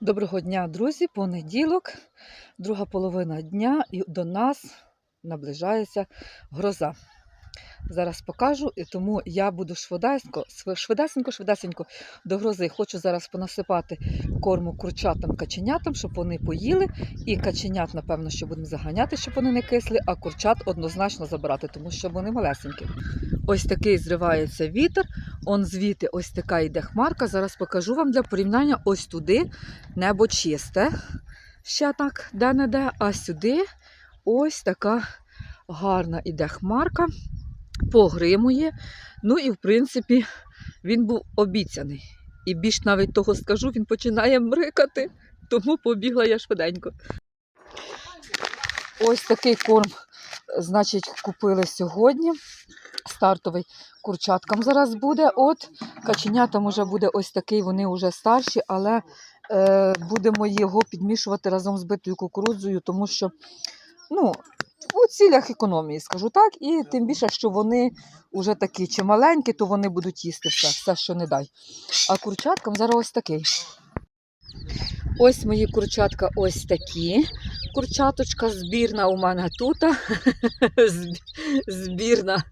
Доброго дня, друзі! Понеділок, друга половина дня, і до нас наближається гроза. Зараз покажу, і тому я буду швидесенько, швидесенько, швидесенько до грози. Хочу зараз понасипати корму курчатам, каченятам, щоб вони поїли. І каченят, напевно, що будемо заганяти, щоб вони не кисли, а курчат однозначно забирати, тому що вони малесенькі. Ось такий зривається вітер. Он звідти ось така йде хмарка. Зараз покажу вам для порівняння ось туди небо чисте. Ще так, де-не-де, а сюди ось така гарна іде хмарка, погримує. Ну і в принципі він був обіцяний. І більш навіть того скажу, він починає мрикати, тому побігла я швиденько. Ось такий корм, значить, купили сьогодні. Стартовий курчаткам зараз буде. От каченятам уже буде ось такий, вони вже старші, але е, будемо його підмішувати разом з битою кукурудзою, тому що ну, у цілях економії, скажу так, і тим більше, що вони вже такі чи маленькі, то вони будуть їсти все, все, що не дай. А курчаткам зараз ось такий. Ось мої курчатка ось такі. Курчаточка збірна у мене тут. Збірна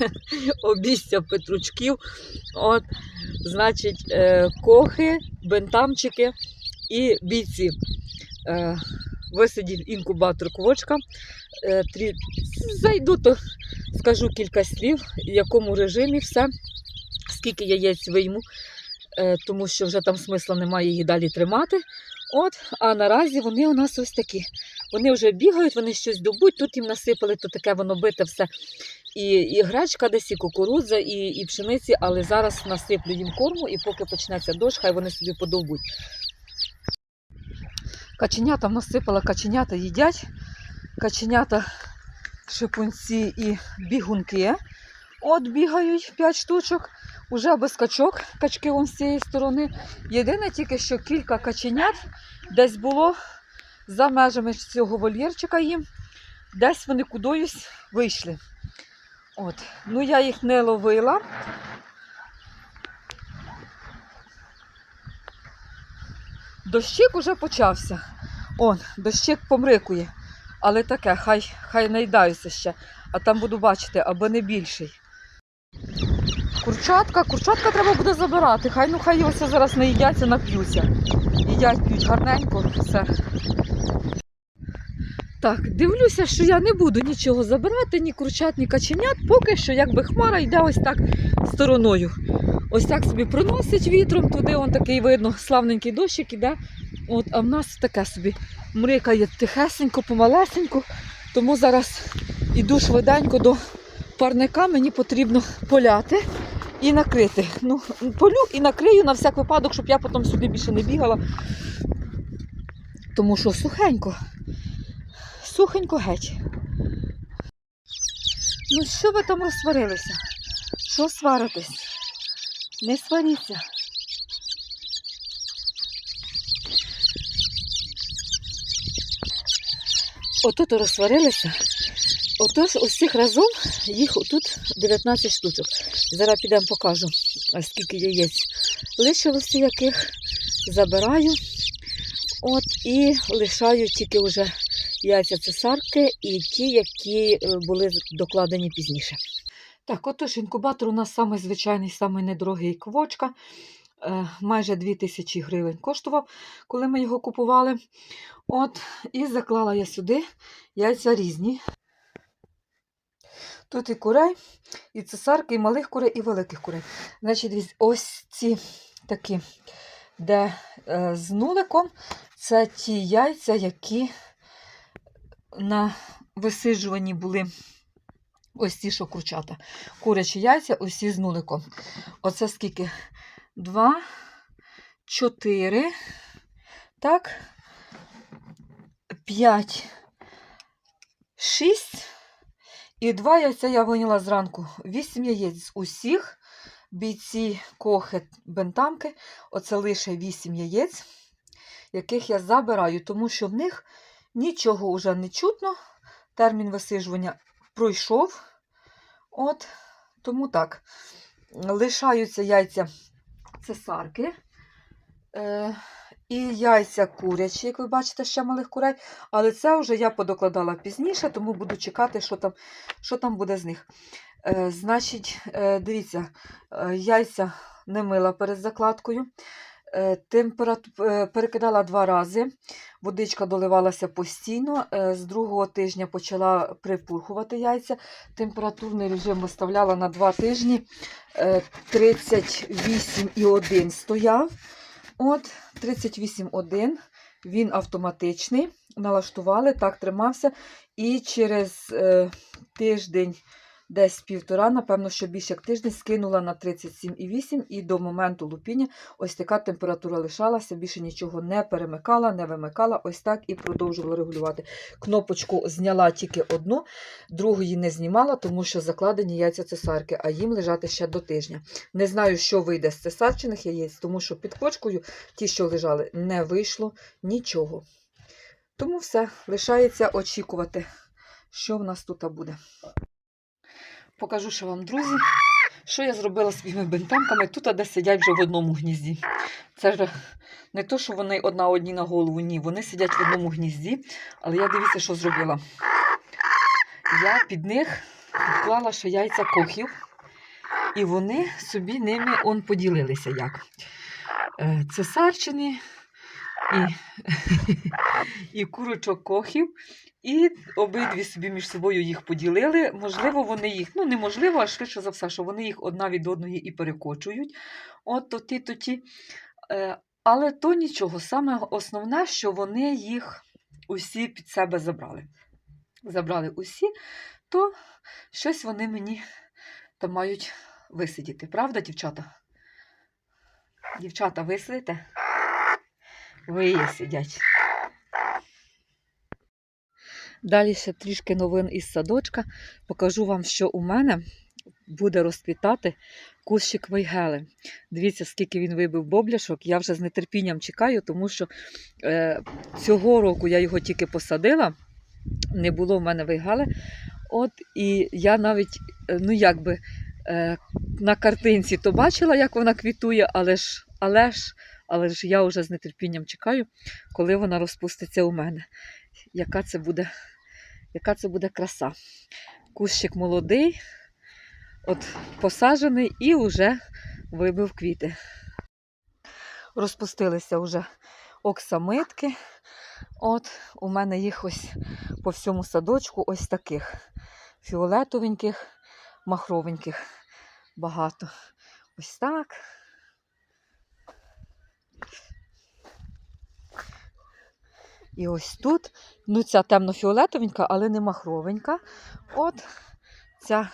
обістя петручків. От, значить, е, кохи, бентамчики і бійці. Висидів інкубатор квочка. Е. Зайду, то скажу кілька слів, в якому режимі все, скільки яєць вийму, е, тому що вже там смисла немає її далі тримати. От, а наразі вони у нас ось такі. Вони вже бігають, вони щось добуть, тут їм насипали, то таке воно бите все. І, і гречка десь, і кукурудза, і, і пшениці, але зараз насиплю їм корму, і поки почнеться дощ, хай вони собі подовбуть. Каченята насипала, каченята їдять. Каченята, шипунці і бігунки. От бігають 5 штучок, уже без качок, качки вон з цієї сторони. Єдине тільки, що кілька каченят десь було за межами цього вольєрчика їм, десь вони кудись вийшли. От. Ну, я їх не ловила. Дощик уже почався. Он, дощик помрикує. Але таке, хай, хай наїдаюся ще, а там буду бачити, аби не більший. Курчатка, курчатка треба буде забирати. Хай ну хай ось зараз не їдяться, нап'ються. Їдять, п'ють гарненько, все. Так, дивлюся, що я не буду нічого забирати, ні курчат, ні каченят, поки що якби хмара йде ось так стороною. Ось так собі проносить вітром, туди он такий видно, славненький дощик іде. От, а в нас таке собі мрикає тихесенько, помалесенько. Тому зараз іду швиденько до парника, мені потрібно поляти і накрити. Ну, полю і накрию на всяк випадок, щоб я потім сюди більше не бігала. Тому що сухенько. Сухенько геть. Ну що ви там розсварилися? Що сваритесь? Не сваріться. Отут розсварилися. Отож, усіх разом їх тут 19 штучок. Зараз підемо покажу, скільки яєць лишилося яких. Забираю. От і лишаю тільки вже яйця цесарки і ті, які е, були докладені пізніше. Так, отож, інкубатор у нас самий звичайний, самий недорогий квочка. Е, Майже 2000 гривень коштував, коли ми його купували. От, і заклала я сюди яйця різні. Тут і курей, і цесарки, і малих курей, і великих курей. Значить, ось ці такі, де е, з нуликом, це ті яйця, які на висиджуванні були ось ці, що курчата. Курячі яйця, усі з нуликом. Оце скільки? Два, чотири, так, п'ять, шість. І два яйця я виняла зранку. Вісім яєць з усіх. Бійці кохи бентамки. Оце лише вісім яєць, яких я забираю, тому що в них нічого вже не чутно. Термін висижування пройшов. От, тому так. Лишаються яйця цесарки. Е, І яйця курячі, як ви бачите, ще малих курей. Але це вже я подокладала пізніше, тому буду чекати, що там, що там буде з них. Е, значить, е, дивіться, е, яйця не мила перед закладкою. Е, температу... е, перекидала два рази. Водичка доливалася постійно. Е, з другого тижня почала припурхувати яйця. Температурний режим виставляла на два тижні. Е, 38,1 стояв. От 38,1. Він автоматичний. Налаштували, так тримався. І через тиждень, десь півтора, напевно, що більше як тиждень, скинула на 37,8 і до моменту лупіння ось така температура лишалася, більше нічого не перемикала, не вимикала. Ось так і продовжувала регулювати. Кнопочку зняла тільки одну, другої не знімала, тому що закладені яйця цесарки, а їм лежати ще до тижня. Не знаю, що вийде з цесарчених яєць, тому що під кочкою ті, що лежали, не вийшло нічого. Тому все, лишається очікувати, що в нас тут буде. Покажу, що вам, друзі, що я зробила з своїми бентамками тут, де сидять вже в одному гнізді. Це ж не то, що вони одна одні на голову, ні. Вони сидять в одному гнізді, але я дивіться, що зробила. Я під них вклала ще яйця кохів, і вони собі ними он поділилися як. Е, Цесарчини і, і курочок кохів. І обидві собі між собою їх поділили. Можливо, вони їх, ну неможливо, а швидше за все, що вони їх одна від одної і перекочують. От то ті, то ті. Е, але то нічого. Саме основне, що вони їх усі під себе забрали. Забрали усі, то щось вони мені там мають висидіти. Правда, дівчата? Дівчата, ви сидите? Ви сидять. Далі ще трішки новин із садочка. Покажу вам, що у мене буде розквітати кущик вейгели. Дивіться, скільки він вибив бобляшок. Я вже з нетерпінням чекаю, тому що е, цього року я його тільки посадила, не було в мене вейгели. От, і я навіть, е, ну якби, е, на картинці то бачила, як вона квітує, але ж, але ж, але ж я вже з нетерпінням чекаю, коли вона розпуститься у мене. Яка це буде яка це буде краса. Кущик молодий, от посаджений і вже вибив квіти. Розпустилися вже оксамитки. От у мене їх ось по всьому садочку ось таких фіолетовеньких, махровеньких багато. Ось так. І ось тут, ну ця темно-фіолетовенька, але не махровенька. От ця,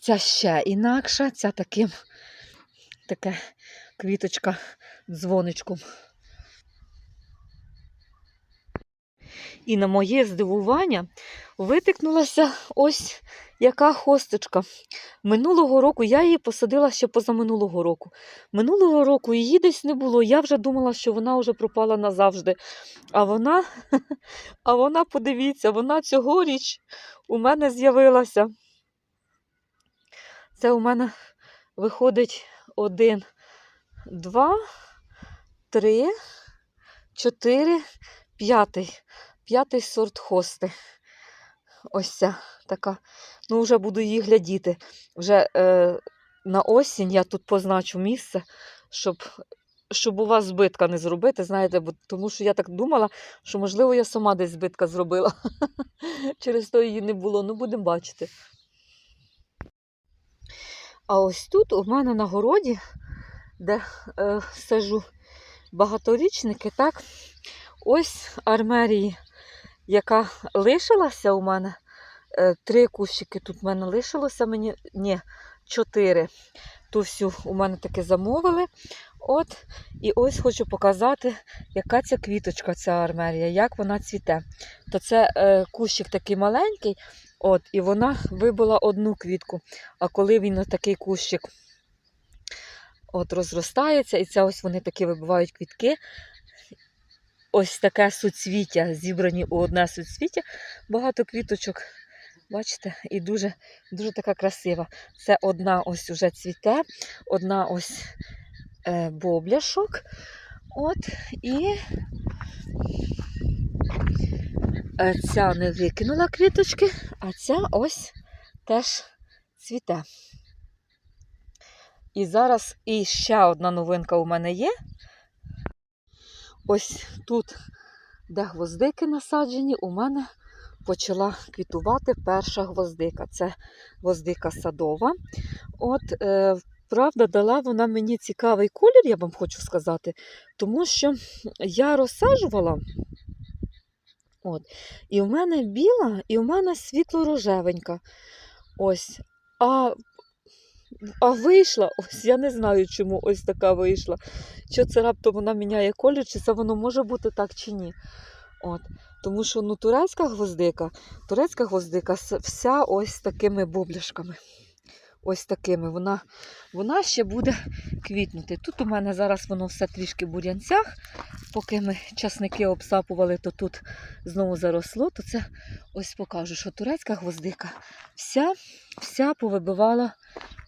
ця ще інакша, ця таким, таке квіточка дзвоничком. І на моє здивування витикнулася ось яка хосточка. Минулого року я її посадила ще позаминулого року. Минулого року її десь не було. Я вже думала, що вона вже пропала назавжди. А вона, а вона, подивіться, вона цьогоріч у мене з'явилася. Це у мене виходить один, два, три, чотири, п'ятий. П'ятий сорт хости. Ось ця така. Ну, вже буду її глядіти. Вже е, на осінь я тут позначу місце, щоб щоб у вас збитка не зробити, знаєте, бо, тому що я так думала, що, можливо, я сама десь збитка зробила. Через то її не було. Ну, будемо бачити. А ось тут у мене на городі, де е, сажу багаторічники, так, ось армерії яка лишилася у мене. Е, Три кущики тут в мене лишилося мені, ні, чотири. Ту всю у мене таки замовили. От, І ось хочу показати, яка ця квіточка, ця армерія, як вона цвіте. То це е, кущик такий маленький, от, і вона вибила одну квітку. А коли він такий кущик от, розростається, і це ось вони такі вибивають квітки, ось таке суцвіття, зібрані у одне суцвіття, багато квіточок. Бачите, і дуже дуже така красива. Це одна ось уже цвіте, одна ось е, бобляшок. От, і е, ця не викинула квіточки, а ця ось теж цвіте. І зараз і ще одна новинка у мене є. Ось тут, де гвоздики насаджені, у мене почала квітувати перша гвоздика. Це гвоздика садова. От, е, правда, дала вона мені цікавий колір, я вам хочу сказати, тому що я розсаджувала. От, і в мене біла, і в мене світло-рожевенька. Ось. А, а вийшла, ось я не знаю, чому ось така вийшла. Чи це раптом вона міняє колір, чи це воно може бути так чи ні. От. Тому що ну, турецька гвоздика, турецька гвоздика вся ось такими бубляшками. Ось такими. Вона, вона ще буде квітнути. Тут у мене зараз воно все трішки в бур'янцях. Поки ми часники обсапували, то тут знову заросло, то це ось покажу, що турецька гвоздика вся, вся повибивала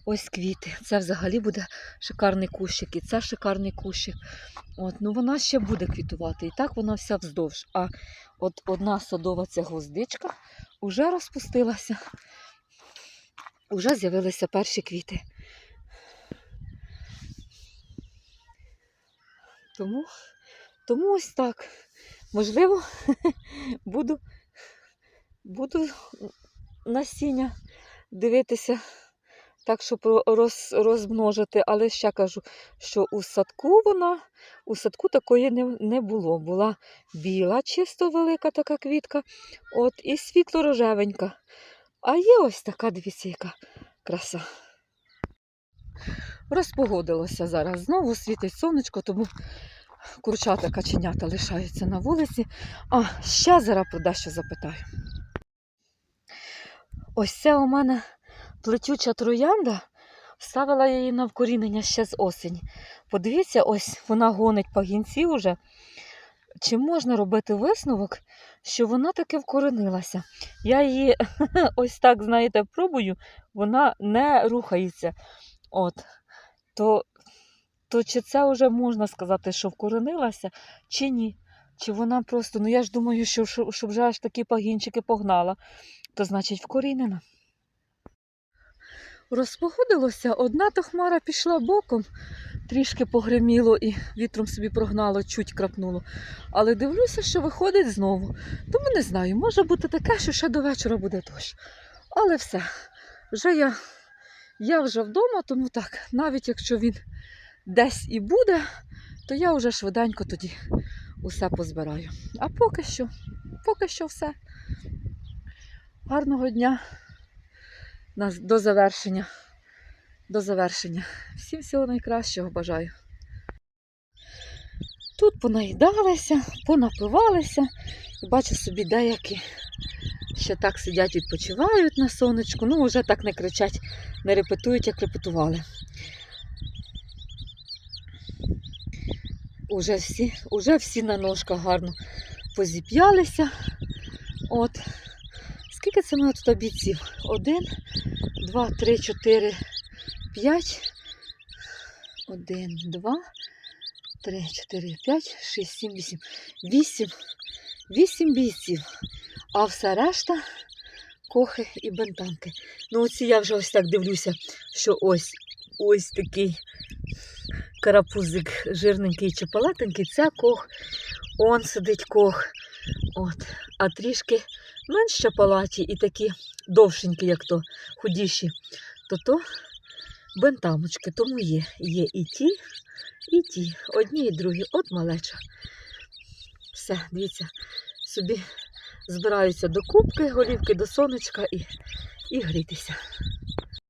ось квіти. Це взагалі буде шикарний кущик, і це шикарний кущик. От, ну вона ще буде квітувати. І так вона вся вздовж. А от одна садова ця гвоздичка вже розпустилася. Уже з'явилися перші квіти. Тому, тому ось так. Можливо, буду, буду насіння дивитися так, щоб роз, розмножити. Але ще кажу, що у садку вона, у садку такої не, не було. Була біла, чисто велика така квітка, от, і світло-рожевенька. А є ось така, дивіться, яка краса. Розпогодилося зараз. Знову світить сонечко, тому курчата каченята лишаються на вулиці. А ще зараз про дещо запитаю. Ось це у мене плетюча троянда. Ставила я її на вкорінення ще з осені. Подивіться, ось вона гонить пагінці вже. Чи можна робити висновок, що вона таки вкоренилася? Я її ось так, знаєте, пробую, вона не рухається. От. То, то чи це вже можна сказати, що вкоренилася, чи ні? Чи вона просто, ну я ж думаю, що, що, що вже аж такі пагінчики погнала, то значить вкорінена. Розпогодилося, одна то хмара пішла боком, трішки погриміло і вітром собі прогнало, чуть крапнуло. Але дивлюся, що виходить знову. Тому не знаю, може бути таке, що ще до вечора буде дощ. Але все, вже я, я вже вдома, тому так, навіть якщо він десь і буде, то я вже швиденько тоді усе позбираю. А поки що, поки що все. Гарного дня до завершення. До завершення. Всім всього найкращого бажаю. Тут понаїдалися, понапивалися. І бачу собі деякі ще так сидять, відпочивають на сонечку. Ну, вже так не кричать, не репетують, як репетували. Уже всі, уже всі на ножках гарно позіп'ялися. От. Скільки це мене тут бійців? Один, два, три, чотири, п'ять. Один, два, три, чотири, п'ять, шість, сім, вісім. Вісім. Вісім бійців. А все решта кохи і бентанки. Ну, оці я вже ось так дивлюся, що ось ось такий карапузик жирненький чи палатенький, це кох. Он сидить кох. От. А трішки менш палаті і такі довшенькі, як то, худіші, то то бентамочки, тому є. Є і ті, і ті. Одні і другі. От малеча. Все, дивіться, собі збираються до кубки, голівки до сонечка і, і грітися.